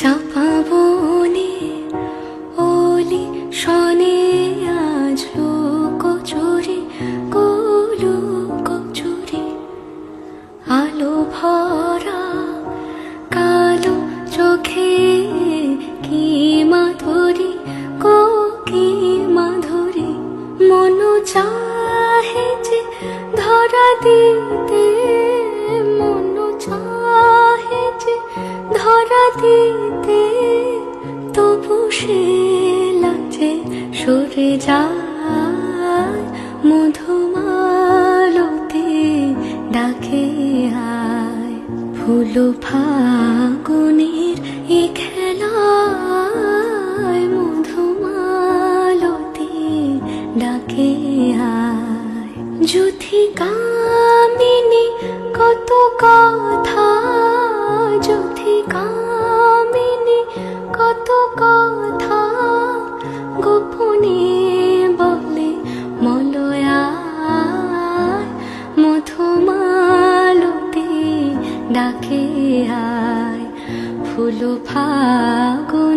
চাপা বনে ওলি সনে আজ আলো ভরা কালো চোখে কি মাধুরী কো মাধুরী? মন চাহে যে ধরা দিতে, মন চাহে যে ধরা দিতে। সরে যায় মধুমালতে ডাকে আয় ফুল ফাগুনের এ খেলায় মধুমালতে ডাকে আয় যুথি কামিনী ডাকে আয় ফুল ফাগুনের